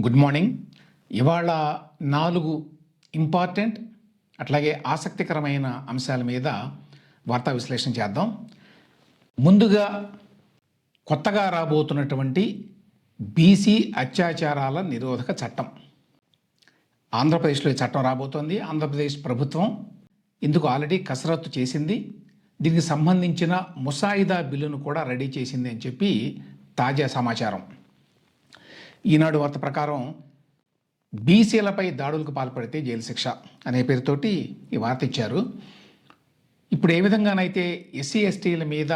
Good morning ఇవాళ నాలుగు important అట్లాగే ఆసక్తికరమైన అంశాల మీద వార్తా విశ్లేషణ చేద్దాం. ముందుగా కొత్తగా రాబోతున్నటువంటి బీసీ అత్యాచారాల నిరోధక చట్టం. ఆంధ్రప్రదేశ్లో ఈ చట్టం రాబోతోంది. ఆంధ్రప్రదేశ్ ప్రభుత్వం ఇందుకు ఆల్రెడీ కసరత్తు చేసింది. దీనికి సంబంధించిన ముసాయిదా బిల్లును కూడా రెడీ చేసింది అని చెప్పి తాజా సమాచారం. ఈనాడు వార్త ప్రకారం బీసీలపై దాడులకు పాల్పడితే జైలు శిక్ష అనే పేరుతోటి ఈ వార్త ఇచ్చారు. ఇప్పుడు ఏ విధంగానైతే ఎస్సీ ఎస్టీల మీద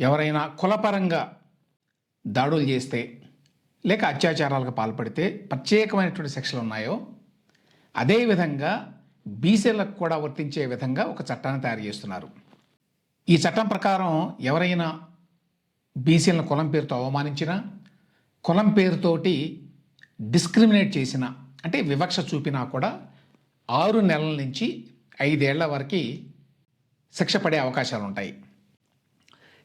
ఎవరైనా కులపరంగా దాడులు చేస్తే లేక అత్యాచారాలకు పాల్పడితే ప్రత్యేకమైనటువంటి శిక్షలు ఉన్నాయో అదేవిధంగా బీసీలకు కూడా వర్తించే విధంగా ఒక చట్టాన్ని తయారు చేస్తున్నారు. ఈ చట్టం ప్రకారం ఎవరైనా బీసీలను కులం పేరుతో అవమానించినా కులం పేరుతోటి డిస్క్రిమినేట్ చేసిన అంటే వివక్ష చూపినా కూడా ఆరు నెలల నుంచి ఐదేళ్ళ వరకు శిక్ష పడే అవకాశాలు ఉంటాయి.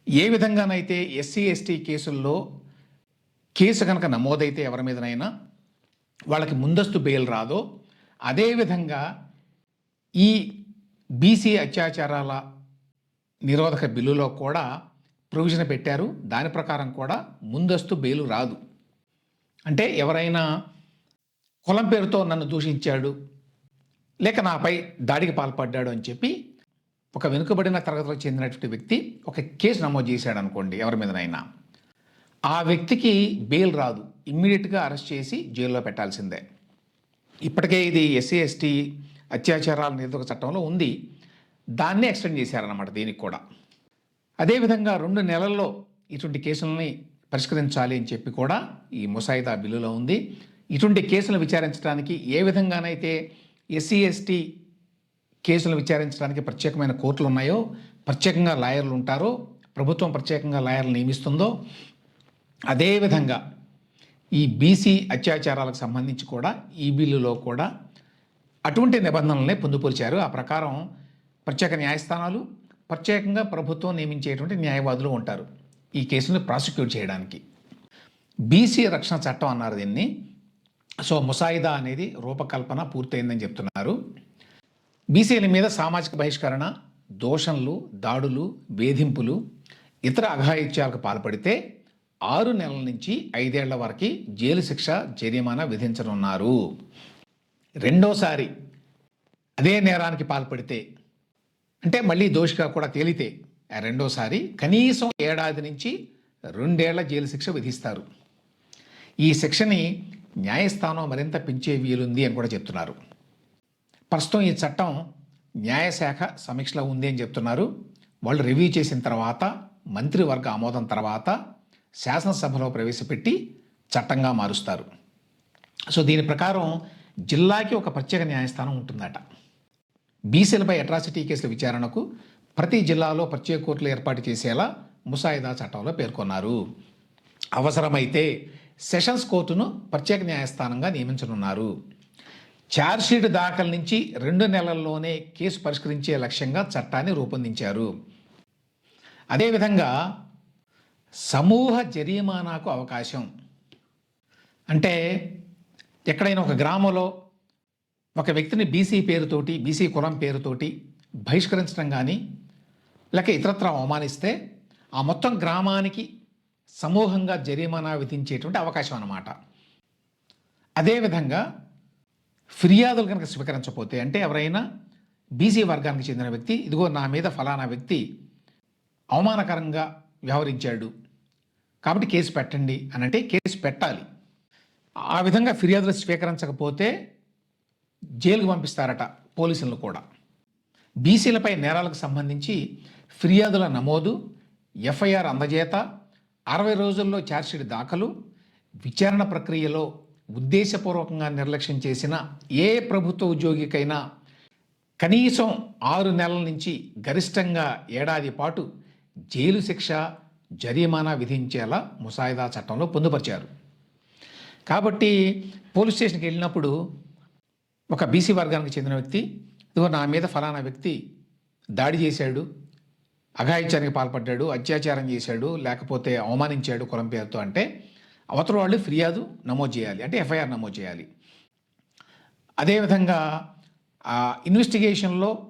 ఏ విధంగానైతే ఎస్సీ ఎస్టీ కేసుల్లో కేసు కనుక నమోదైతే ఎవరి మీదనైనా వాళ్ళకి ముందస్తు బెయిల్ రాదో అదేవిధంగా ఈ బీసీ అత్యాచారాల నిరోధక బిల్లులో కూడా ప్రొవిజన్ పెట్టారు. దాని ప్రకారం కూడా ముందస్తు బెయిల్ రాదు. అంటే ఎవరైనా కులం పేరుతో నన్ను దూషించాడు లేక నాపై దాడికి పాల్పడ్డాడు అని చెప్పి ఒక వెనుకబడిన తరగతికి చెందినటువంటి వ్యక్తి ఒక కేసు నమోదు చేశాడు అనుకోండి ఎవరి మీదనైనా. ఆ వ్యక్తికి బెయిల్ రాదు. ఇమ్మీడియట్గా అరెస్ట్ చేసి జైల్లో పెట్టాల్సిందే. ఇప్పటికే ఇది ఎస్సీ ఎస్టీ అత్యాచారాల నిరోధక చట్టంలో ఉంది. దాన్నే ఎక్స్టెండ్ చేశారన్నమాట దీనికి కూడా. అదేవిధంగా రెండు నెలల్లో ఇటువంటి కేసులని పరిష్కరించాలి అని చెప్పి కూడా ఈ ముసాయిదా బిల్లులో ఉంది. ఇటువంటి కేసులను విచారించడానికి ఏ విధంగానైతే ఎస్సీ ఎస్టీ కేసులు విచారించడానికి ప్రత్యేకమైన కోర్టులు ఉన్నాయో ప్రత్యేకంగా లాయర్లు ఉంటారో ప్రభుత్వం ప్రత్యేకంగా లాయర్లు నియమిస్తుందో అదేవిధంగా ఈ బీసీ అత్యాచారాలకు సంబంధించి కూడా ఈ బిల్లులో కూడా అటువంటి నిబంధనలనే పొందుపరిచారు. ఆ ప్రకారం ప్రత్యేక న్యాయస్థానాలు ప్రత్యేకంగా ప్రభుత్వం నియమించేటువంటి న్యాయవాదులు ఉంటారు. ఈ కేసుని ప్రాసిక్యూట్ చేయడానికి. బీసీ రక్షణ చట్టం అన్నారు దీన్ని. సో ముసాయిదా అనేది రూపకల్పన పూర్తయిందని చెప్తున్నారు. బీసీల మీద సామాజిక బహిష్కరణ దోషణలు దాడులు వేధింపులు ఇతర అఘాయిత్యాలకు పాల్పడితే ఆరు నెలల నుంచి ఐదేళ్ళ వరకు జైలు శిక్ష జరిమానా విధించనున్నారు. రెండోసారి అదే నేరానికి పాల్పడితే అంటే మళ్ళీ దోషిగా కూడా తేలితే రెండోసారి కనీసం ఏడాది నుంచి రెండేళ్ళ జైలు శిక్ష విధిస్తారు. ఈ శిక్షని న్యాయస్థానం మరింత పెంచే వీలుంది అని కూడా చెప్తున్నారు. ప్రస్తుతం ఈ చట్టం న్యాయశాఖ సమీక్షలో ఉంది అని చెప్తున్నారు. వాళ్ళు రివ్యూ చేసిన తర్వాత మంత్రివర్గ ఆమోదం తర్వాత శాసనసభలో ప్రవేశపెట్టి చట్టంగా మారుస్తారు. సో దీని ప్రకారం జిల్లాకి ఒక ప్రత్యేక న్యాయస్థానం ఉంటుందట. బీసీలపై అట్రాసిటీ కేసుల విచారణకు ప్రతి జిల్లాలో ప్రత్యేక కోర్టులు ఏర్పాటు చేసేలా ముసాయిదా చట్టంలో పేర్కొన్నారు. అవసరమైతే సెషన్స్ కోర్టును ప్రత్యేక న్యాయస్థానంగా నియమించనున్నారు. ఛార్జ్షీట్ దాఖలు నుంచి రెండు నెలల్లోనే కేసు పరిష్కరించే లక్ష్యంగా చట్టాన్ని రూపొందించారు. అదేవిధంగా సమూహ జరిమానాకు అవకాశం. అంటే ఎక్కడైనా ఒక గ్రామంలో ఒక వ్యక్తిని బీసీ పేరుతోటి బీసీ కులం పేరుతోటి బహిష్కరించడం కానీ లేక ఇతరత్ర అవమానిస్తే ఆ మొత్తం గ్రామానికి సమూహంగా జరిమానా విధించేటువంటి అవకాశం అన్నమాట. అదేవిధంగా ఫిర్యాదులు కనుక స్వీకరించకపోతే అంటే ఎవరైనా బీసీ వర్గానికి చెందిన వ్యక్తి ఇదిగో నా మీద ఫలానా వ్యక్తి అవమానకరంగా వ్యవహరించాడు కాబట్టి కేసు పెట్టండి అని అంటే కేసు పెట్టాలి. ఆ విధంగా ఫిర్యాదులు స్వీకరించకపోతే జైలుకు పంపిస్తారట పోలీసులను కూడా. బీసీలపై నేరాలకు సంబంధించి ఫిర్యాదుల నమోదు ఎఫ్ఐఆర్ అందజేత అరవై రోజుల్లో ఛార్జ్షీట్ దాఖలు విచారణ ప్రక్రియలో ఉద్దేశపూర్వకంగా నిర్లక్ష్యం చేసిన ఏ ప్రభుత్వ ఉద్యోగికైనా కనీసం ఆరు నెలల నుంచి గరిష్టంగా ఏడాది పాటు జైలు శిక్ష జరిమానా విధించేలా ముసాయిదా చట్టంలో పొందుపరిచారు. కాబట్టి పోలీస్ స్టేషన్కి వెళ్ళినప్పుడు ఒక బీసీ వర్గానికి చెందిన వ్యక్తి ఇదిగో నా మీద ఫలానా వ్యక్తి దాడి చేశాడు అఘాయిత్యానికి పాల్పడ్డాడు అత్యాచారం చేశాడు లేకపోతే అవమానించాడు కులం పేరుతో అంటే అవతల వాళ్ళు ఫిర్యాదు నమోదు చేయాలి అంటే ఎఫ్ఐఆర్ నమోదు చేయాలి. అదేవిధంగా ఆ ఇన్వెస్టిగేషన్లో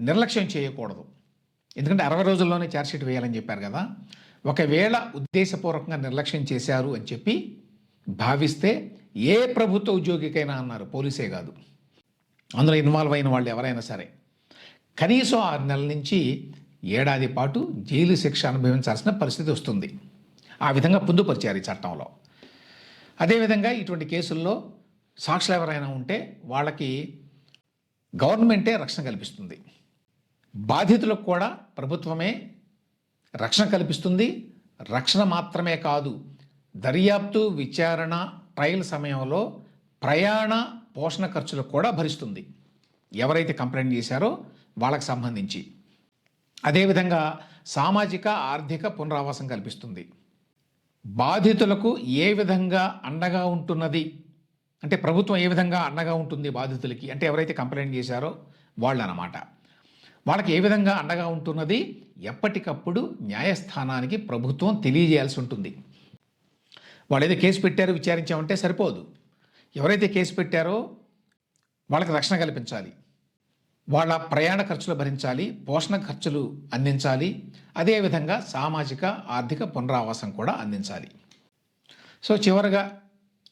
నిర్లక్ష్యం చేయకూడదు. ఎందుకంటే అరవై రోజుల్లోనే ఛార్జ్షీట్ వేయాలని చెప్పారు కదా. ఒకవేళ ఉద్దేశపూర్వకంగా నిర్లక్ష్యం చేశారు అని చెప్పి భావిస్తే ఏ ప్రభుత్వ ఉద్యోగికైనా అన్నారు. పోలీసే కాదు. అందులో ఇన్వాల్వ్ అయిన వాళ్ళు ఎవరైనా సరే కనీసం ఆరు నెలల నుంచి ఏడాది పాటు జైలు శిక్ష అనుభవించాల్సిన పరిస్థితి వస్తుంది. ఆ విధంగా పొందుపరిచారు ఈ చట్టంలో. అదేవిధంగా ఇటువంటి కేసుల్లో సాక్షులు ఎవరైనా ఉంటే వాళ్ళకి గవర్నమెంటే రక్షణ కల్పిస్తుంది. బాధితులకు కూడా ప్రభుత్వమే రక్షణ కల్పిస్తుంది. రక్షణ మాత్రమే కాదు దర్యాప్తు విచారణ ట్రయల్ సమయంలో ప్రయాణ పోషణ ఖర్చులు కూడా భరిస్తుంది. ఎవరైతే కంప్లైంట్ చేశారో వాళ్ళకి సంబంధించి. అదేవిధంగా సామాజిక ఆర్థిక పునరావాసం కల్పిస్తుంది. బాధితులకు ఏ విధంగా అండగా ఉంటున్నది? అంటే ప్రభుత్వం ఏ విధంగా అండగా ఉంటుంది బాధితులకి? అంటే ఎవరైతే కంప్లైంట్ చేశారో వాళ్ళు అనమాట వాళ్ళకి ఏ విధంగా అండగా ఉంటున్నది? ఎప్పటికప్పుడు న్యాయస్థానానికి ప్రభుత్వం తెలియజేయాల్సి ఉంటుంది. వాళ్ళు ఏదో కేసు పెట్టారో విచారించామంటే సరిపోదు. ఎవరైతే కేసు పెట్టారో వాళ్ళకి రక్షణ కల్పించాలి. వాళ్ళ ప్రయాణ ఖర్చులు భరించాలి పోషణ ఖర్చులు అందించాలి అదేవిధంగా సామాజిక ఆర్థిక పునరావాసం కూడా అందించాలి. సో చివరగా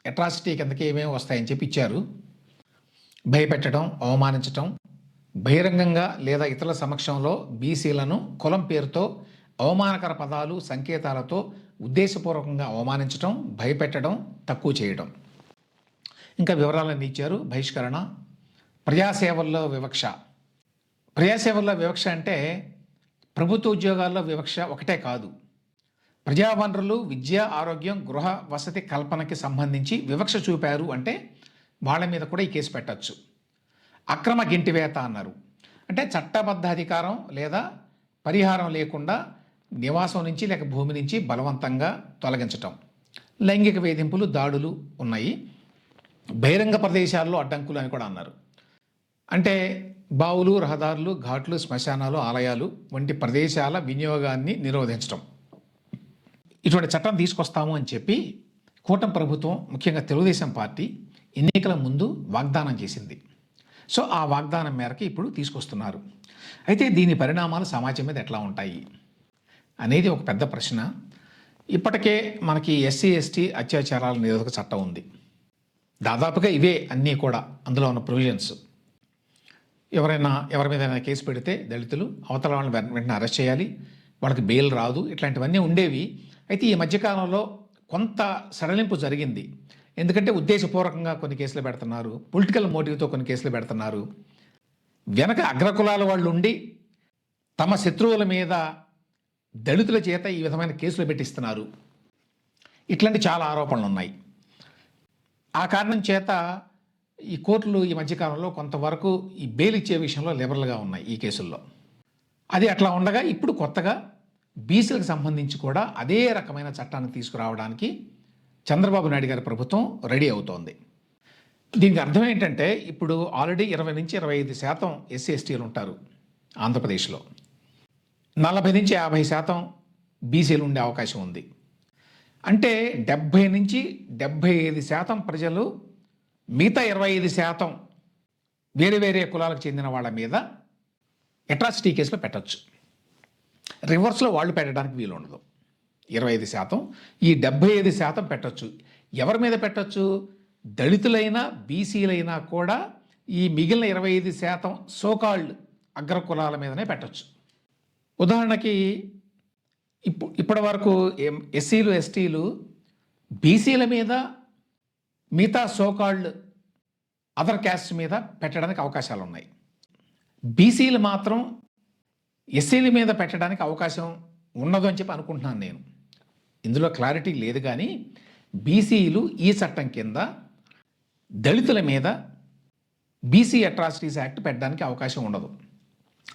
అట్రాసిటీ కిందకి ఏమేమి వస్తాయని చెప్పి ఇచ్చారు. భయపెట్టడం అవమానించటం బహిరంగంగా లేదా ఇతరుల సమక్షంలో బీసీలను కులం పేరుతో అవమానకర పదాలు సంకేతాలతో ఉద్దేశపూర్వకంగా అవమానించడం భయపెట్టడం తక్కువ చేయడం ఇంకా వివరాలన్నీ ఇచ్చారు. బహిష్కరణ ప్రజాసేవల్లో వివక్ష. ప్రజాసేవల్లో వివక్ష అంటే ప్రభుత్వ ఉద్యోగాల్లో వివక్ష ఒకటే కాదు. ప్రజా వనరులు విద్య ఆరోగ్యం గృహ వసతి కల్పనకి సంబంధించి వివక్ష చూపారు అంటే వాళ్ళ మీద కూడా ఈ కేసు పెట్టచ్చు. అక్రమ గింటివేత అన్నారు. అంటే చట్టబద్ధ అధికారం లేదా పరిహారం లేకుండా నివాసం నుంచి లేక భూమి నుంచి బలవంతంగా తొలగించటం. లైంగిక వేధింపులు దాడులు ఉన్నాయి. బహిరంగ ప్రదేశాల్లో అడ్డంకులు అని కూడా అన్నారు. అంటే బావులు రహదారులు ఘాట్లు శ్మశానాలు ఆలయాలు వంటి ప్రదేశాల వినియోగాన్ని నిరోధించడం ఇటువంటి చట్టం తీసుకొస్తాము అని చెప్పి కూటమి ప్రభుత్వం ముఖ్యంగా తెలుగుదేశం పార్టీ ఎన్నికల ముందు వాగ్దానం చేసింది. సో ఆ వాగ్దానం మేరకు ఇప్పుడు తీసుకొస్తున్నారు. అయితే దీని పరిణామాలు సమాజం మీద ఎట్లా ఉంటాయి? అనేది ఒక పెద్ద ప్రశ్న. ఇప్పటికే మనకి ఎస్సీ ఎస్టీ అత్యాచారాల నిరోధక చట్టం ఉంది. దాదాపుగా ఇవే అన్నీ కూడా అందులో ఉన్న ప్రొవిజన్స్. ఎవరైనా ఎవరి మీద కేసు పెడితే దళితులు అవతల వాళ్ళని వెంటనే అరెస్ట్ చేయాలి. వాళ్ళకి బెయిల్ రాదు. ఇట్లాంటివన్నీ ఉండేవి. అయితే ఈ మధ్యకాలంలో కొంత సడలింపు జరిగింది. ఎందుకంటే ఉద్దేశపూర్వకంగా కొన్ని కేసులు పెడుతున్నారు. పొలిటికల్ మోటివ్తో కొన్ని కేసులు పెడుతున్నారు. వెనక అగ్రకులాల వాళ్ళు ఉండి తమ శత్రువుల మీద దళితుల చేత ఈ విధమైన కేసులు పెట్టిస్తున్నారు. ఇట్లాంటి చాలా ఆరోపణలు ఉన్నాయి ఆ కారణం చేత ఈ కోర్టులు ఈ మధ్యకాలంలో కొంతవరకు ఈ బెయిల్ ఇచ్చే విషయంలో లిబరల్గా ఉన్నాయి ఈ కేసుల్లో. అది అట్లా ఉండగా ఇప్పుడు కొత్తగా బీసీలకు సంబంధించి కూడా అదే రకమైన చట్టాన్ని తీసుకురావడానికి చంద్రబాబు నాయుడు గారి ప్రభుత్వం రెడీ అవుతోంది. దీనికి అర్థం ఏంటంటే ఇప్పుడు ఆల్రెడీ ఇరవై నుంచి ఇరవై ఐదు శాతం ఎస్సీ ఎస్టీలు ఉంటారు ఆంధ్రప్రదేశ్లో. నలభై నుంచి యాభై శాతం బీసీలు ఉండే అవకాశం ఉంది. అంటే డెబ్భై నుంచి డెబ్భై ఐదు శాతం ప్రజలు మిగతా ఇరవై ఐదు శాతం వేరే వేరే కులాలకు చెందిన వాళ్ళ మీద అట్రాసిటీ కేసులో పెట్టచ్చు. రివర్స్లో వాళ్ళు పెట్టడానికి వీలు ఉండదు ఇరవై ఐదు శాతం ఈ డెబ్భై ఐదు శాతం పెట్టచ్చు. ఎవరి మీద పెట్టచ్చు? దళితులైనా బీసీలైనా కూడా ఈ మిగిలిన ఇరవై ఐదు శాతం సోకాల్డ్ అగ్ర కులాల మీదనే పెట్టచ్చు. ఉదాహరణకి ఇప్పుడు ఇప్పటి వరకు ఎం- ఎస్సీలు ఎస్టీలు బీసీల మీద మిగతా సోకాళ్ళు అదర్ క్యాస్ట్ మీద పెట్టడానికి అవకాశాలు ఉన్నాయి బీసీలు మాత్రం ఎస్సీల మీద పెట్టడానికి అవకాశం ఉండదు అని చెప్పి అనుకుంటున్నాను నేను. ఇందులో క్లారిటీ లేదు కానీ బీసీలు ఈ చట్టం కింద దళితుల మీద బీసీ అట్రాసిటీస్ యాక్ట్ పెట్టడానికి అవకాశం ఉండదు.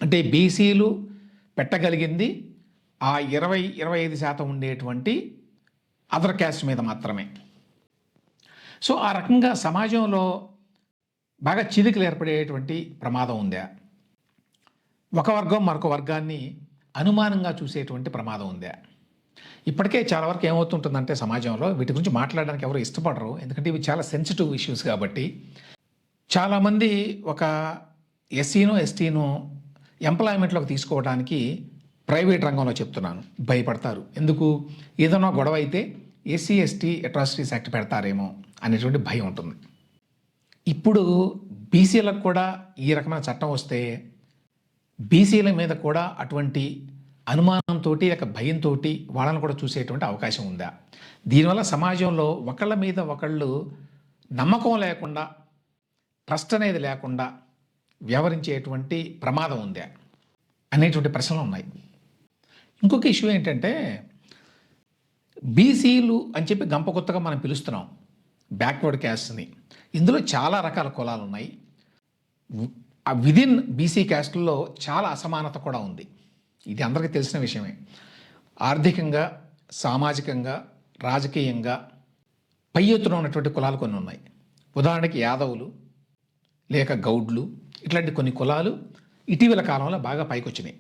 అంటే బీసీలు పెట్టగలిగింది. ఆ ఇరవై ఇరవై ఐదు శాతం ఉండేటువంటి అదర్ క్యాస్ట్ మీద మాత్రమే. సో ఆ రకంగా సమాజంలో బాగా చిలికలు ఏర్పడేటువంటి ప్రమాదం ఉందా? ఒక వర్గం మరొక వర్గాన్ని అనుమానంగా చూసేటువంటి ప్రమాదం ఉందా? ఇప్పటికే చాలా వరకు ఏమవుతుంటుందంటే సమాజంలో వీటి గురించి మాట్లాడడానికి ఎవరు ఇష్టపడరు. ఎందుకంటే ఇవి చాలా సెన్సిటివ్ ఇష్యూస్ కాబట్టి. చాలామంది ఒక ఎస్సీనో ఎస్టీనో ఎంప్లాయ్మెంట్లోకి తీసుకోవడానికి ప్రైవేట్ రంగంలో చెప్తున్నాను. భయపడతారు. ఎందుకు? ఏదైనా గొడవ అయితే ఎస్సీ ఎస్టీ అట్రాసిటీస్ యాక్ట్ పెడతారేమో అనేటువంటి భయం ఉంటుంది. ఇప్పుడు బీసీలకు కూడా ఈ రకమైన చట్టం వస్తే బీసీల మీద కూడా అటువంటి అనుమానంతో లేక భయంతో వాళ్ళని కూడా చూసేటువంటి అవకాశం ఉందా? దీనివల్ల సమాజంలో ఒకళ్ళ మీద ఒకళ్ళు నమ్మకం లేకుండా ట్రస్ట్ అనేది లేకుండా వ్యవహరించేటువంటి ప్రమాదం ఉందా అనేటువంటి ప్రశ్నలు ఉన్నాయి. ఇంకొక ఇష్యూ ఏంటంటే బీసీలు అని చెప్పి గంప కొత్తగా మనం పిలుస్తున్నాం బ్యాక్వర్డ్ క్యాస్ట్ని. ఇందులో చాలా రకాల కులాలు ఉన్నాయి. విదిన్ బీసీ క్యాస్ట్లో చాలా అసమానత కూడా ఉంది. ఇది అందరికీ తెలిసిన విషయమే. ఆర్థికంగా సామాజికంగా రాజకీయంగా పై ఎత్తున ఉన్నటువంటి కులాలు కొన్ని ఉన్నాయి. ఉదాహరణకి యాదవులు లేక గౌడ్లు ఇట్లాంటి కొన్ని కులాలు ఇటీవల కాలంలో బాగా పైకొచ్చినాయి.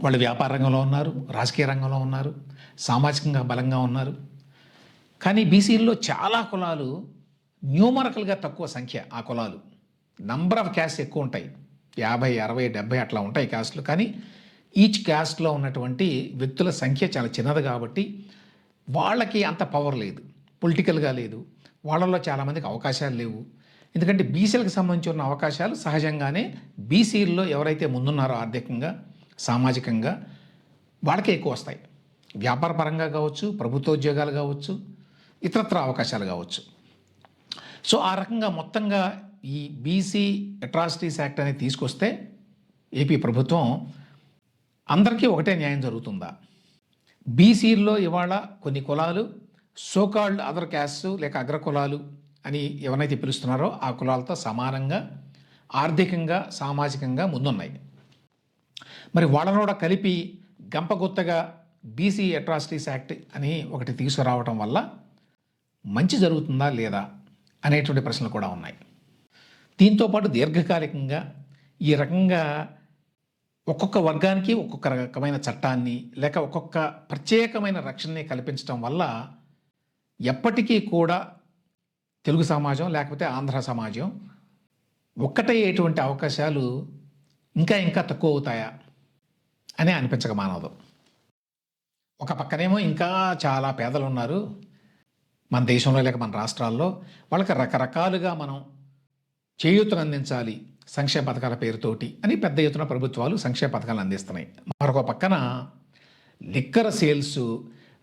వాళ్ళు వ్యాపార రంగంలో ఉన్నారు రాజకీయ రంగంలో ఉన్నారు సామాజికంగా బలంగా ఉన్నారు. కానీ బీసీల్లో చాలా కులాలు న్యూమరకల్గా తక్కువ సంఖ్య ఆ కులాలు. నంబర్ ఆఫ్ క్యాస్ట్ ఎక్కువ ఉంటాయి. యాభై అరవై డెబ్బై అట్లా ఉంటాయి క్యాస్ట్లు కానీ ఈచ్ క్యాస్ట్లో ఉన్నటువంటి వ్యక్తుల సంఖ్య చాలా చిన్నది కాబట్టి వాళ్ళకి అంత పవర్ లేదు. పొలిటికల్గా లేదు. వాళ్ళల్లో చాలామందికి అవకాశాలు లేవు. ఎందుకంటే బీసీలకు సంబంధించి ఉన్న అవకాశాలు సహజంగానే బీసీల్లో ఎవరైతే ముందున్నారో ఆర్థికంగా సామాజికంగా వాళ్ళకే ఎక్కువ వస్తాయి. వ్యాపార పరంగా కావచ్చు ప్రభుత్వ ఉద్యోగాలు కావచ్చు ఇతరత్ర అవకాశాలు కావచ్చు. సో ఆ రకంగా మొత్తంగా ఈ బీసీ అట్రాసిటీస్ యాక్ట్ అనేది తీసుకొస్తే ఏపీ ప్రభుత్వం అందరికీ ఒకటే న్యాయం జరుగుతుందా? బీసీల్లో ఇవాళ కొన్ని కులాలు సోకాల్డ్ అదర్ క్యాస్ట్ లేక అగ్ర కులాలు అని ఎవరైతే పిలుస్తున్నారో ఆ కులాలతో సమానంగా ఆర్థికంగా సామాజికంగా ముందున్నాయి. మరి వాళ్ళను కూడా కలిపి గంపగుత్తగా బీసీ అట్రాసిటీస్ యాక్ట్ అని ఒకటి తీసుకురావటం వల్ల మంచి జరుగుతుందా లేదా అనేటువంటి ప్రశ్నలు కూడా ఉన్నాయి. దీంతోపాటు దీర్ఘకాలికంగా ఈ రకంగా ఒక్కొక్క వర్గానికి ఒక్కొక్క రకమైన చట్టాన్ని లేక ఒక్కొక్క ప్రత్యేకమైన రక్షణని కల్పించడం వల్ల ఎప్పటికీ కూడా తెలుగు సమాజం లేకపోతే ఆంధ్ర సమాజం ఒక్కటయ్యేటువంటి అవకాశాలు ఇంకా ఇంకా తక్కువ అవుతాయా అని అనిపించక మానదు ఒక పక్కనేమో ఇంకా చాలా పేదలు ఉన్నారు మన దేశంలో లేక మన రాష్ట్రాల్లో. వాళ్ళకి రకరకాలుగా మనం చేయూతను అందించాలి సంక్షేమ పథకాల పేరుతోటి అని పెద్ద ఎత్తున ప్రభుత్వాలు సంక్షేమ పథకాలు అందిస్తున్నాయి. మరొక పక్కన లిక్కర్ సేల్స్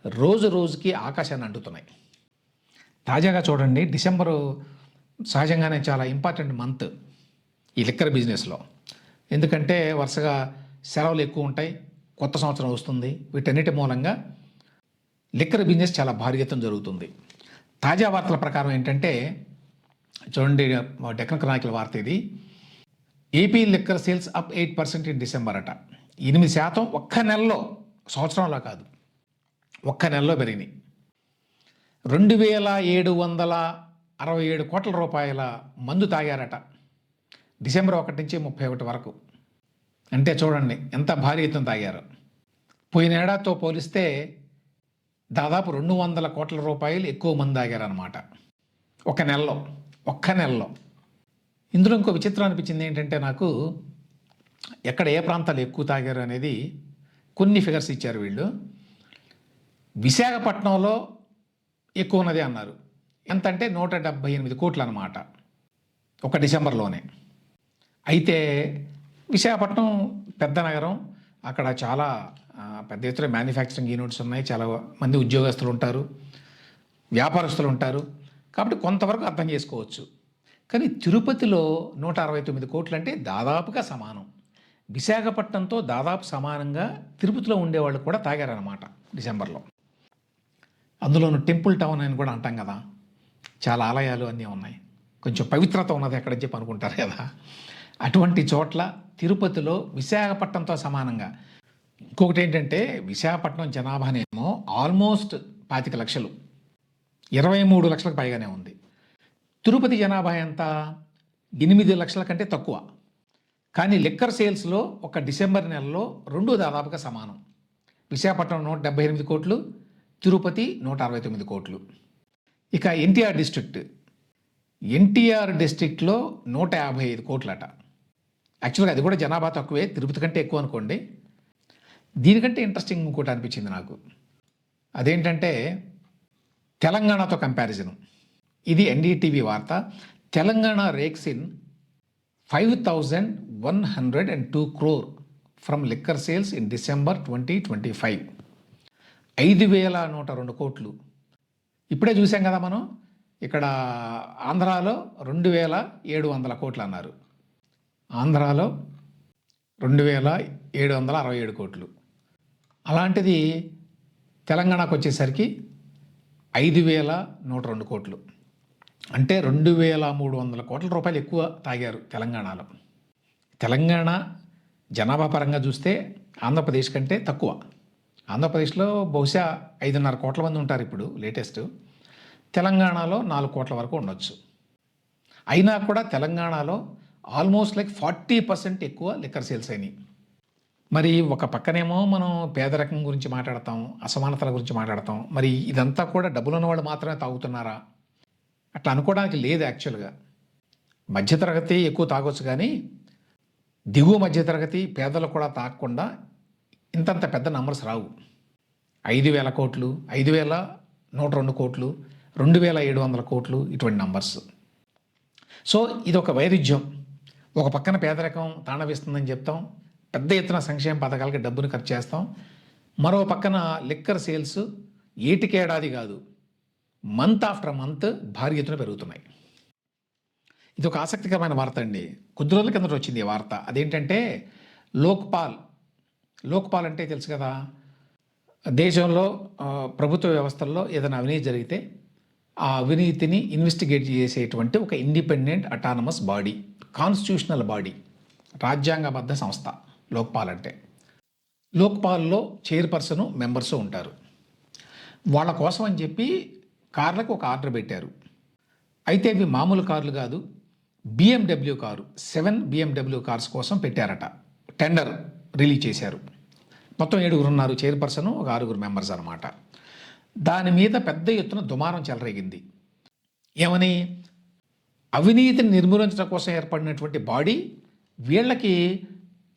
రోజు రోజుకి ఆకాశాన్ని అంటుతున్నాయి. తాజాగా చూడండి డిసెంబరు సహజంగానే చాలా ఇంపార్టెంట్ మంత్ ఈ లిక్కర్ బిజినెస్లో. ఎందుకంటే వరుసగా సెలవులు ఎక్కువ ఉంటాయి కొత్త సంవత్సరం వస్తుంది వీటన్నిటి మూలంగా లిక్కర్ బిజినెస్ చాలా భారీ ఎత్తున జరుగుతుంది. తాజా వార్తల ప్రకారం ఏంటంటే చూడండి డెక్కన్ క్రానికల్ వార్త ఇది. AP liquor sales up eight percent in December అట. ఎనిమిది శాతం ఒక్క నెలలో సంవత్సరంలో కాదు ఒక్క నెలలో పెరిగినాయి. రెండు వేల ఏడు వందల అరవై ఏడు కోట్ల రూపాయల మందు తాగారట. డిసెంబర్ ఒకటి నుంచి ముప్పై ఒకటి వరకు. అంటే చూడండి ఎంత భారీ ఎత్తున తాగారు. పోయినేడాతో పోలిస్తే దాదాపు రెండు వందల కోట్ల రూపాయలు ఎక్కువ మంది తాగారనమాట ఒక నెలలో ఒక్క నెలలో. ఇందులో ఇంకో విచిత్రం అనిపించింది ఏంటంటే నాకు ఎక్కడ ఏ ప్రాంతాలు ఎక్కువ తాగారు అనేది కొన్ని ఫిగర్స్ ఇచ్చారు వీళ్ళు. విశాఖపట్నంలో ఎక్కువ ఉన్నది అన్నారు. ఎంత అంటే నూట డెబ్భై ఎనిమిది కోట్లు అనమాట ఒక డిసెంబర్లోనే. అయితే విశాఖపట్నం పెద్ద నగరం. అక్కడ చాలా పెద్ద ఎత్తున మ్యానుఫ్యాక్చరింగ్ యూనిట్స్ ఉన్నాయి. చాలా మంది ఉద్యోగస్తులు ఉంటారు. వ్యాపారస్తులు ఉంటారు. కాబట్టి కొంతవరకు అర్థం చేసుకోవచ్చు. కానీ తిరుపతిలో నూట అరవై తొమ్మిది కోట్లు అంటే దాదాపుగా సమానం. విశాఖపట్నంతో దాదాపు సమానంగా తిరుపతిలో ఉండేవాళ్ళు కూడా తాగారనమాట డిసెంబర్లో. అందులోనూ టెంపుల్ టౌన్ అని కూడా అంటాం కదా. చాలా ఆలయాలు అన్నీ ఉన్నాయి. కొంచెం పవిత్రత ఉన్నది ఎక్కడ చెప్పి అనుకుంటారు కదా. అటువంటి చోట్ల తిరుపతిలో విశాఖపట్నంతో సమానంగా. ఇంకొకటి ఏంటంటే విశాఖపట్నం జనాభానేమో ఆల్మోస్ట్ పాతిక లక్షలు. ఇరవై మూడు లక్షలకు పైగానే ఉంది. తిరుపతి జనాభా ఎంత? ఎనిమిది లక్షల కంటే తక్కువ. కానీ లిక్కర్ సేల్స్లో ఒక డిసెంబర్ నెలలో రెండు దాదాపుగా సమానం. విశాఖపట్నం నూట డెబ్బై ఎనిమిది కోట్లు తిరుపతి నూట అరవై తొమ్మిది కోట్లు. ఇక ఎన్టీఆర్ డిస్ట్రిక్ట్. ఎన్టీఆర్ డిస్ట్రిక్ట్లో నూట యాభై ఐదు కోట్లట. యాక్చువల్గా అది కూడా జనాభా తక్కువే తిరుపతి కంటే ఎక్కువ అనుకోండి. దీనికంటే ఇంట్రెస్టింగ్ ఇంకోటి అనిపించింది నాకు. అదేంటంటే తెలంగాణతో కంపారిజన్. ఇది ఎన్డీటీవీ వార్త. Telangana rakes in five thousand one hundred and two crore from liquor sales in December twenty twenty five. ఐదు వేల నూట రెండు కోట్లు. ఇప్పుడే చూసాం కదా మనం ఇక్కడ ఆంధ్రాలో రెండు వేల ఏడు వందల కోట్లు అన్నారు. ఆంధ్రాలో రెండు వేల ఏడు వందల అరవై ఏడు కోట్లు. అలాంటిది తెలంగాణకు వచ్చేసరికి ఐదు వేల నూట రెండు కోట్లు. అంటే రెండు వేల మూడు వందల కోట్ల రూపాయలు ఎక్కువ తాగారు తెలంగాణలో. తెలంగాణ జనాభా పరంగా చూస్తే ఆంధ్రప్రదేశ్ కంటే తక్కువ. ఆంధ్రప్రదేశ్లో బహుశా ఐదున్నర కోట్ల మంది ఉంటారు ఇప్పుడు లేటెస్ట్ తెలంగాణలో నాలుగు కోట్ల వరకు ఉండొచ్చు. అయినా కూడా తెలంగాణలో ఆల్మోస్ట్ లైక్ ఫార్టీ పర్సెంట్ ఎక్కువ లిక్కర్ సేల్స్ అయినాయి. మరి ఒక పక్కనేమో మనం పేదరికం గురించి మాట్లాడతాం అసమానతల గురించి మాట్లాడతాం. మరి ఇదంతా కూడా డబ్బులున్న వాళ్ళు మాత్రమే తాగుతున్నారా? అట్లా అనుకోవడానికి లేదు యాక్చువల్గా మధ్యతరగతి ఎక్కువ తాగొచ్చు కానీ దిగువ మధ్యతరగతి పేదలు కూడా తాగకుండా ఇంతంత పెద్ద నంబర్స్ రావు. ఐదు వేల కోట్లు ఐదు వేల నూట రెండు కోట్లు రెండు వేల ఏడు వందల కోట్లు ఇటువంటి నంబర్స్ సో ఇది ఒక వైరుధ్యం. ఒక పక్కన పేదరికం తాండవిస్తుందని చెప్తాం. పెద్ద ఎత్తున సంక్షేమ పథకాలకి డబ్బును ఖర్చు చేస్తాం. మరో పక్కన లిక్కర్ సేల్స్ ఏటికేడాది కాదు మంత్ ఆఫ్టర్ మంత్ భారీ ఎత్తున పెరుగుతున్నాయి. ఇది ఒక ఆసక్తికరమైన వార్త అండి. కొద్ది రోజుల కిందట వచ్చింది ఈ వార్త. అదేంటంటే లోక్పాల్ లోక్పాల్ అంటే తెలుసు కదా. దేశంలో ప్రభుత్వ వ్యవస్థల్లో ఏదైనా అవినీతి జరిగితే ఆ అవినీతిని ఇన్వెస్టిగేట్ చేసేటువంటి ఒక independent autonomous body constitutional body రాజ్యాంగబద్ధ సంస్థ లోక్పాల్ అంటే లోక్పాల్లో చైర్పర్సన్ మెంబర్స్ ఉంటారు. వాళ్ళ కోసం అని చెప్పి కార్లకు ఒక ఆర్డర్ పెట్టారు. అయితే ఇవి మామూలు కార్లు కాదు. BMW car seven BMW cars కోసం పెట్టారట. టెండర్ రిలీజ్ చేశారు. మొత్తం ఏడుగురు ఉన్నారు చైర్పర్సన్ ఒక ఆరుగురు మెంబర్స్ అనమాట దాని మీద పెద్ద ఎత్తున దుమారం చెలరేగింది. ఏమని? అవినీతిని నిర్మూలించడం కోసం ఏర్పడినటువంటి బాడీ వీళ్ళకి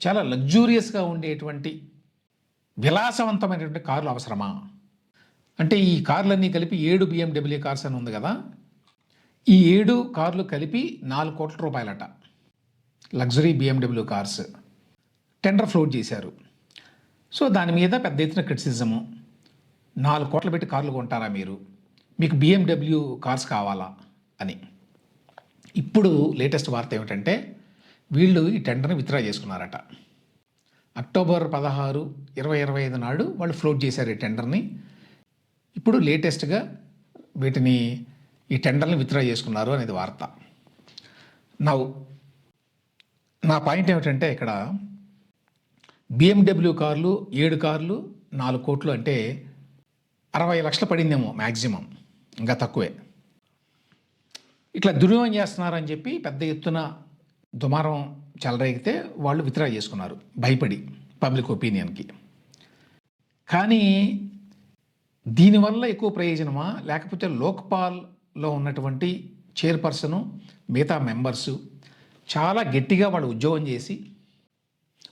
చాలా లగ్జూరియస్గా ఉండేటువంటి విలాసవంతమైనటువంటి కార్లు అవసరమా? అంటే ఈ కార్లన్నీ కలిపి ఏడు బిఎండబ్ల్యూ కార్స్ అని ఉంది కదా. ఈ ఏడు కార్లు కలిపి నాలుగు కోట్ల రూపాయలట. Luxury BMW cars. Tender float చేశారు. సో దాని మీద పెద్ద ఎత్తున క్రిటిసిజము. నాలుగు కోట్లు పెట్టి కార్లు కొంటారా మీరు? మీకు బిఎండబ్ల్యూ కార్స్ కావాలా అని. ఇప్పుడు లేటెస్ట్ వార్త ఏమిటంటే వీళ్ళు ఈ టెండర్ని విత్డ్రా చేసుకున్నారట. అక్టోబర్ పదహారు ఇరవై ఇరవై ఐదు నాడు వాళ్ళు ఫ్లోట్ చేశారు ఈ టెండర్ని. ఇప్పుడు లేటెస్ట్గా వీటిని ఈ టెండర్ని విత్డ్రా చేసుకున్నారు అనేది వార్త. నా నా పాయింట్ ఏమిటంటే ఇక్కడ బిఎండబ్ల్యూ కార్లు ఏడు కార్లు నాలుగు కోట్లు అంటే అరవై లక్షలు పడిందేమో మ్యాక్సిమం ఇంకా తక్కువే. ఇట్లా దుర్వినియోగం చేస్తున్నారని చెప్పి పెద్ద ఎత్తున దుమారం చెలరేగితే వాళ్ళు విత్డ్రా చేసుకున్నారు. భయపడి పబ్లిక్ ఒపీనియన్కి. కానీ దీనివల్ల ఎక్కువ ప్రయోజనమా? లేకపోతే లోక్పాల్లో ఉన్నటువంటి చైర్పర్సను మిగతా మెంబర్సు చాలా గట్టిగా వాళ్ళు ఉద్యోగం చేసి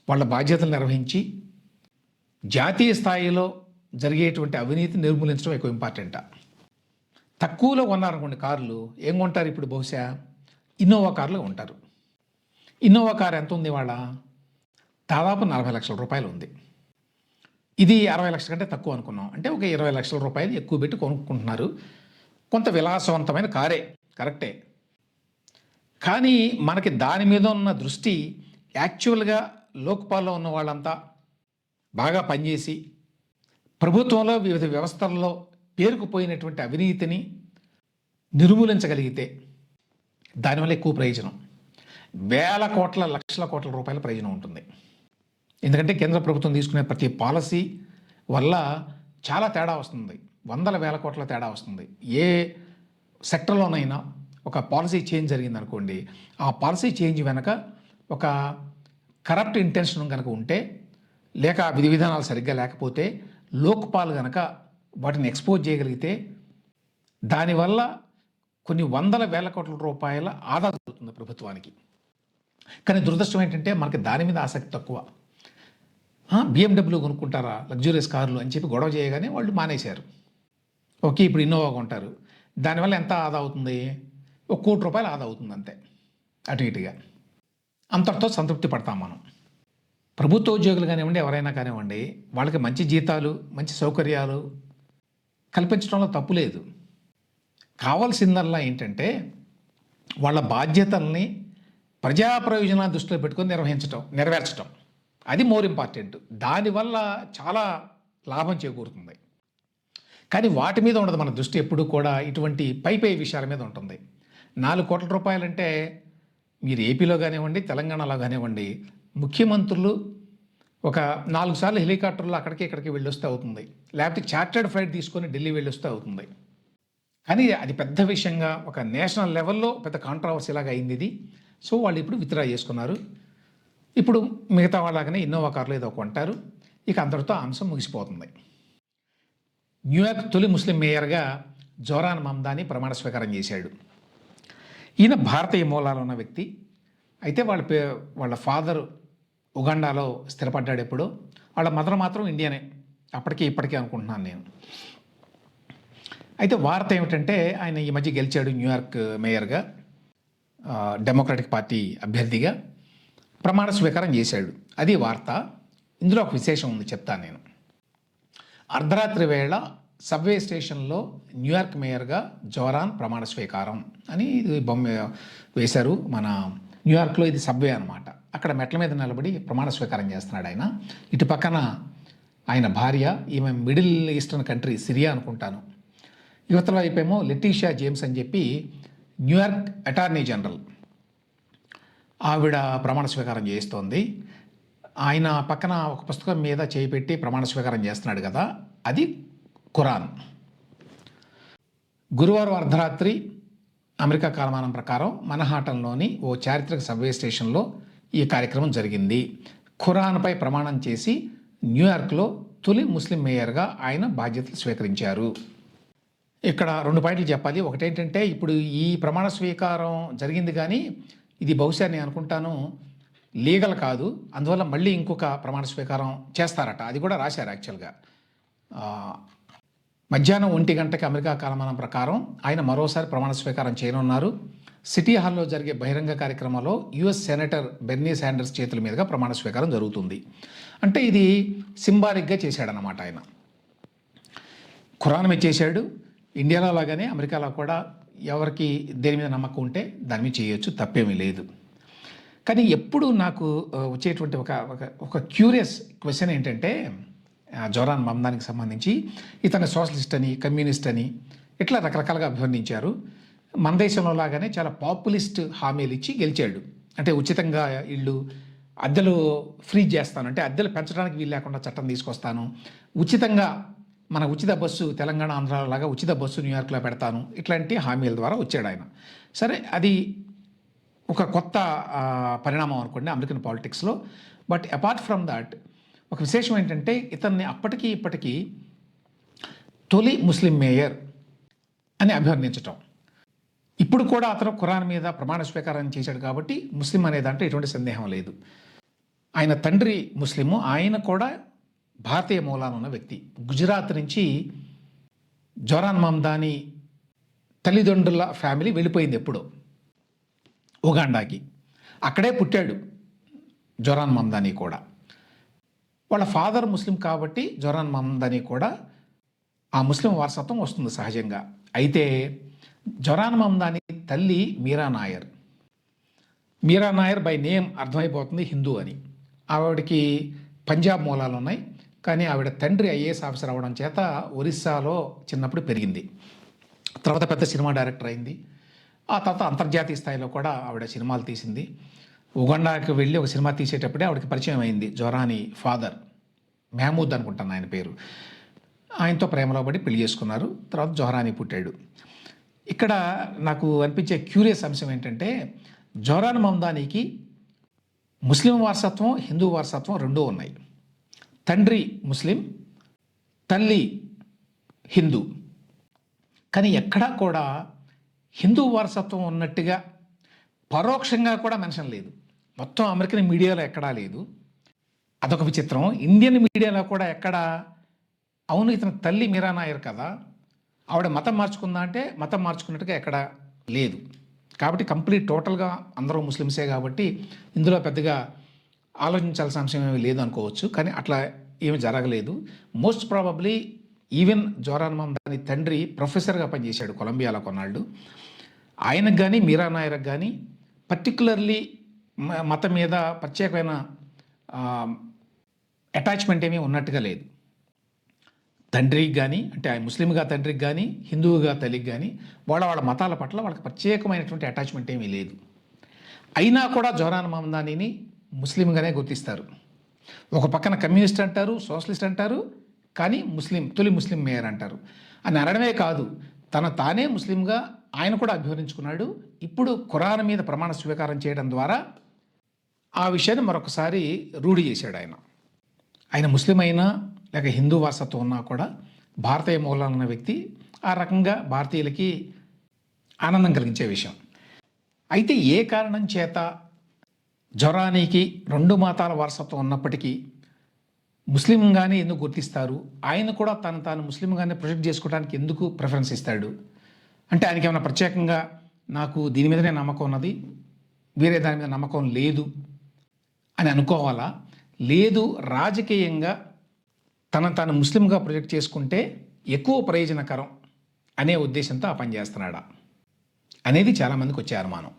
వాళ్ళ బాధ్యతలు నిర్వహించి జాతీయ స్థాయిలో జరిగేటువంటి అవినీతి నిర్మూలించడం ఎక్కువ ఇంపార్టెంట్ తక్కువలో కొన్నారనుకోండి కార్లు ఏం కొంటారు ఇప్పుడు బహుశా? ఇన్నోవా కార్లు ఉంటారు ఇన్నోవా కార్ ఎంత ఉంది వాళ్ళ దాదాపు నలభై లక్షల రూపాయలు ఉంది. ఇది అరవై లక్షల కంటే తక్కువ అనుకున్నాం. అంటే ఒక ఇరవై లక్షల రూపాయలు ఎక్కువ పెట్టి కొనుక్కుంటున్నారు. కొంత విలాసవంతమైన కారే కరెక్టే కానీ మనకి దాని మీద ఉన్న దృష్టి యాక్చువల్గా లోక్పాల్లో ఉన్న వాళ్ళంతా బాగా పనిచేసి ప్రభుత్వంలో వివిధ వ్యవస్థల్లో పేరుకుపోయినటువంటి అవినీతిని నిర్మూలించగలిగితే దానివల్ల ఎక్కువ ప్రయోజనం. వేల కోట్ల లక్షల కోట్ల రూపాయల ప్రయోజనం ఉంటుంది. ఎందుకంటే కేంద్ర ప్రభుత్వం తీసుకునే ప్రతి పాలసీ వల్ల చాలా తేడా వస్తుంది. వందల వేల కోట్ల తేడా వస్తుంది. ఏ సెక్టర్లోనైనా ఒక పాలసీ చేంజ్ జరిగింది అనుకోండి ఆ పాలసీ చేంజ్ వెనక ఒక కరప్ట్ ఇంటెన్షన్ కనుక ఉంటే లేక విధి విధానాలు సరిగ్గా లేకపోతే లోక్పాల్ కనుక వాటిని ఎక్స్పోజ్ చేయగలిగితే దానివల్ల కొన్ని వందల వేల కోట్ల రూపాయల ఆదా జరుగుతుంది ప్రభుత్వానికి. కానీ దురదృష్టం ఏంటంటే మనకి దాని మీద ఆసక్తి తక్కువ. బిఎండబ్ల్యూ కొనుక్కుంటారా లగ్జూరియస్ కార్లు అని చెప్పి గొడవ చేయగానే వాళ్ళు మానేశారు. ఓకే ఇప్పుడు ఇన్నోవా కొంటారు. దానివల్ల ఎంత ఆదా అవుతుంది? ఒక కోటి రూపాయలు ఆదా అవుతుంది అంతే. అటు ఇటుగా. అంతటితో సంతృప్తి పడతాం మనం. ప్రభుత్వ ఉద్యోగులు కానివ్వండి ఎవరైనా కానివ్వండి వాళ్ళకి మంచి జీతాలు మంచి సౌకర్యాలు కల్పించడంలో తప్పు లేదు. కావాల్సిందల్లా ఏంటంటే వాళ్ళ బాధ్యతల్ని ప్రజా ప్రయోజనాల దృష్టిలో పెట్టుకొని నిర్వహించటం నెరవేర్చడం అది మోర్ ఇంపార్టెంట్. దానివల్ల చాలా లాభం చేకూరుతుంది. కానీ వాటి మీద ఉండదు మన దృష్టి ఎప్పుడు కూడా. ఇటువంటి పై పై విషయాల మీద ఉంటుంది. నాలుగు కోట్ల రూపాయలంటే మీరు ఏపీలో కానివ్వండి తెలంగాణలో కానివ్వండి ముఖ్యమంత్రులు ఒక నాలుగు సార్లు హెలికాప్టర్లో అక్కడికి ఇక్కడికి వెళ్ళొస్తే అవుతుంది. లేకపోతే చార్టర్డ్ ఫ్లైట్ తీసుకొని ఢిల్లీ వెళ్ళొస్తే అవుతుంది. కానీ అది పెద్ద విషయంగా ఒక నేషనల్ లెవెల్లో పెద్ద కాంట్రవర్సీ లాగా అయింది ఇది. సో వాళ్ళు ఇప్పుడు విత్డ్రా చేసుకున్నారు. ఇప్పుడు మిగతా వాళ్ళగానే ఇన్నోవా కార్లు ఏదో కొంటారు. ఇక అందరితో అంశం ముగిసిపోతుంది. న్యూయార్క్ తొలి ముస్లిం మేయర్గా జోరాన్ మమ్దాని ప్రమాణ స్వీకారం చేశాడు. ఈయన భారతీయ మూలాలు ఉన్న వ్యక్తి. అయితే వాళ్ళ పే వాళ్ళ ఫాదర్ ఉగాండాలో స్థిరపడ్డాడు ఎప్పుడు. వాళ్ళ మదర్ మాత్రం ఇండియనే. అప్పటికి ఇప్పటికీ అనుకుంటున్నాను నేను. అయితే వార్త ఏమిటంటే ఆయన ఈ మధ్య గెలిచాడు న్యూయార్క్ మేయర్గా డెమోక్రటిక్ పార్టీ అభ్యర్థిగా. ప్రమాణ స్వీకారం చేశాడు. అది వార్త. ఇందులో ఒక విశేషం ఉంది చెప్తాను నేను. అర్ధరాత్రి వేళ సబ్వే స్టేషన్లో న్యూయార్క్ మేయర్గా జోరాన్ ప్రమాణ స్వీకారం అని ఇది బొమ్మ వేశారు మన న్యూయార్క్లో ఇది సబ్వే అనమాట అక్కడ మెట్ల మీద నిలబడి ప్రమాణ స్వీకారం చేస్తున్నాడు ఆయన. ఇటు పక్కన ఆయన భార్య ఈమె మిడిల్ ఈస్టర్న్ కంట్రీ సిరియా అనుకుంటాను. యువతల వైపేమో లెటీషియా జేమ్స్ అని చెప్పి న్యూయార్క్ అటార్నీ జనరల్ ఆవిడ ప్రమాణ స్వీకారం చేస్తోంది. ఆయన పక్కన ఒక పుస్తకం మీద చేయి పెట్టి ప్రమాణ స్వీకారం చేస్తున్నాడు కదా. అది ఖురాన్. గురువారం అర్ధరాత్రి అమెరికా కాలమానం ప్రకారం మనహాటంలోని ఓ చారిత్రక సబ్వే స్టేషన్లో ఈ కార్యక్రమం జరిగింది. ఖురాన్పై ప్రమాణం చేసి న్యూయార్క్లో తొలి ముస్లిం మేయర్గా ఆయన బాధ్యతలు స్వీకరించారు. ఇక్కడ రెండు పాయింట్లు చెప్పాలి. ఒకటేంటంటే ఇప్పుడు ఈ ప్రమాణ స్వీకారం జరిగింది కానీ ఇది బహుశా నేను అనుకుంటాను లీగల్ కాదు. అందువల్ల మళ్ళీ ఇంకొక ప్రమాణ స్వీకారం చేస్తారట. అది కూడా రాశారు యాక్చువల్గా. మధ్యాహ్నం ఒంటి గంటకి అమెరికా కాలమానం ప్రకారం ఆయన మరోసారి ప్రమాణ స్వీకారం చేయనున్నారు. సిటీ హాల్లో జరిగే బహిరంగ కార్యక్రమంలో యుఎస్ సెనేటర్ బెర్నీ శాండర్స్ చేతుల మీదుగా ప్రమాణ స్వీకారం జరుగుతుంది. అంటే ఇది సింబాలిక్గా చేశాడనమాట ఆయన. ఖురాన్ మీద చేశాడు. ఇండియాలో లాగానే అమెరికాలో కూడా ఎవరికి దేని మీద నమ్మకం ఉంటే దాని మీద చేయొచ్చు తప్పేమీ లేదు. కానీ ఎప్పుడు నాకు వచ్చేటువంటి ఒక ఒక ఒక క్యూరియస్ క్వశ్చన్ ఏంటంటే జోరాన్ మమ్దానికి సంబంధించి ఇతను సోషలిస్ట్ అని కమ్యూనిస్ట్ అని ఇట్లా రకరకాలుగా అభివర్ణించారు. మన దేశంలో లాగానే చాలా పాపులిస్ట్ హామీలు ఇచ్చి గెలిచాడు. అంటే ఉచితంగా ఇళ్ళు అద్దెలు ఫ్రీ చేస్తాను. అంటే అద్దెలు పెంచడానికి వీలు లేకుండా చట్టం తీసుకొస్తాను. ఉచితంగా మన ఉచిత బస్సు తెలంగాణ ఆంధ్రాలో లాగా ఉచిత బస్సు న్యూయార్క్లో పెడతాను. ఇట్లాంటి హామీల ద్వారా వచ్చాడు ఆయన. సరే అది ఒక కొత్త పరిణామం అనుకోండి అమెరికన్ పాలిటిక్స్లో. బట్ అపార్ట్ ఫ్రమ్ దట్ ఒక విశేషం ఏంటంటే ఇతన్ని అప్పటికీ ఇప్పటికీ తొలి ముస్లిం మేయర్ అని అభివర్ణించటం. ఇప్పుడు కూడా అతను ఖురాన్ మీద ప్రమాణ స్వీకారం చేశాడు కాబట్టి ముస్లిం అనే దాంట్లో ఎటువంటి సందేహం లేదు. ఆయన తండ్రి ముస్లిము ఆయన కూడా భారతీయ మూలాన ఉన్న వ్యక్తి. గుజరాత్ నుంచి జోరాన్ మమ్దాని తల్లిదండ్రుల ఫ్యామిలీ వెళ్ళిపోయింది ఎప్పుడో ఉగాండాకి. అక్కడే పుట్టాడు జొరాన్ మమ్దాని కూడా. వాళ్ళ ఫాదర్ ముస్లిం కాబట్టి జొరాన్ మమ్దాని కూడా ఆ ముస్లిం వారసత్వం వస్తుంది సహజంగా. అయితే జొరాన్ మమ్దాని తల్లి మీరా నాయర్. మీరా నాయర్ బై నేమ్ అర్థమైపోతుంది హిందూ అని. ఆవిడకి పంజాబ్ మూలాలు ఉన్నాయి. కానీ ఆవిడ తండ్రి ఐఏఎస్ ఆఫీసర్ అవ్వడం చేత ఒరిస్సాలో చిన్నప్పుడు పెరిగింది. తర్వాత పెద్ద సినిమా డైరెక్టర్ అయింది. ఆ తర్వాత అంతర్జాతీయ స్థాయిలో కూడా ఆవిడ సినిమాలు తీసింది. ఉగండాకి వెళ్ళి ఒక సినిమా తీసేటప్పుడే ఆవిడకి పరిచయం అయింది. జొరాని ఫాదర్. మహమూద్ అనుకుంటాను ఆయన పేరు. ఆయనతో ప్రేమలో పడి పెళ్ళి చేసుకున్నారు. తర్వాత జొహరాని పుట్టాడు. ఇక్కడ నాకు అనిపించే క్యూరియస్ అంశం ఏంటంటే జొహరాన్ మమ్దానీకి ముస్లిం వారసత్వం హిందూ వారసత్వం రెండూ ఉన్నాయి. తండ్రి ముస్లిం తల్లి హిందూ. కానీ ఎక్కడా కూడా హిందూ వారసత్వం ఉన్నట్టుగా పరోక్షంగా కూడా మెన్షన్ లేదు. మొత్తం అమెరికన్ మీడియాలో ఎక్కడా లేదు. అదొక విచిత్రం. ఇండియన్ మీడియాలో కూడా ఎక్కడా? అవును ఇతని తల్లి మీరా నాయర్ కదా. ఆవిడ మతం మార్చుకుందా అంటే మతం మార్చుకున్నట్టుగా ఎక్కడ లేదు. కాబట్టి కంప్లీట్ టోటల్గా అందరూ ముస్లిమ్సే కాబట్టి ఇందులో పెద్దగా ఆలోచించాల్సిన అంశం ఏమీ లేదు అనుకోవచ్చు. కానీ అట్లా ఏమి జరగలేదు. మోస్ట్ ప్రాబబ్లీ ఈవెన్ జోరాన్ దాని తండ్రి ప్రొఫెసర్గా పనిచేశాడు కొలంబియాలో కొన్నాళ్ళు. ఆయనకు కానీ మీరా నాయర్కి కానీ పర్టికులర్లీ మతం మీద ప్రత్యేకమైన అటాచ్మెంట్ ఏమీ ఉన్నట్టుగా లేదు. తండ్రికి కానీ అంటే ఆ ముస్లింగా తండ్రికి కానీ హిందువుగా తల్లికి కానీ వాళ్ళ వాళ్ళ మతాల పట్ల వాళ్ళకి ప్రత్యేకమైనటువంటి అటాచ్మెంట్ ఏమీ లేదు. అయినా కూడా జోరాన్ మమదానీని ముస్లింగానే గుర్తిస్తారు. ఒక పక్కన కమ్యూనిస్ట్ అంటారు సోషలిస్ట్ అంటారు కానీ ముస్లిం తొలి ముస్లిం మేయర్ అంటారు. అని అనడమే కాదు తన తానే ముస్లింగా ఆయన కూడా అభివర్ణించుకున్నాడు. ఇప్పుడు ఖురాన్ మీద ప్రమాణ స్వీకారం చేయడం ద్వారా ఆ విషయాన్ని మరొకసారి రూఢి చేశాడు ఆయన. ఆయన ముస్లిం అయినా లేక హిందూ వారసత్వం ఉన్నా కూడా భారతీయ మూలాలు ఉన్న వ్యక్తి ఆ రకంగా భారతీయులకి ఆనందం కలిగించే విషయం. అయితే ఏ కారణం చేత జ్వరానికి రెండు మతాల వారసత్వం ఉన్నప్పటికీ ముస్లింగానే ఎందుకు గుర్తిస్తారు? ఆయన కూడా తను తాను ముస్లింగానే ప్రొజెక్ట్ చేసుకోవడానికి ఎందుకు ప్రిఫరెన్స్ ఇస్తాడు? అంటే ఆయనకి ఏమైనా ప్రత్యేకంగా నాకు దీని మీదనే నమ్మకం ఉన్నది వేరే దాని మీద నమ్మకం లేదు అని అనుకోవాలా? లేదు రాజకీయంగా తన తాను ముస్లింగా ప్రొజెక్ట్ చేసుకుంటే ఎక్కువ ప్రయోజనకరం అనే ఉద్దేశంతో ఆ పని చేస్తున్నాడా? అనేది చాలామందికి వచ్చే అనుమానం.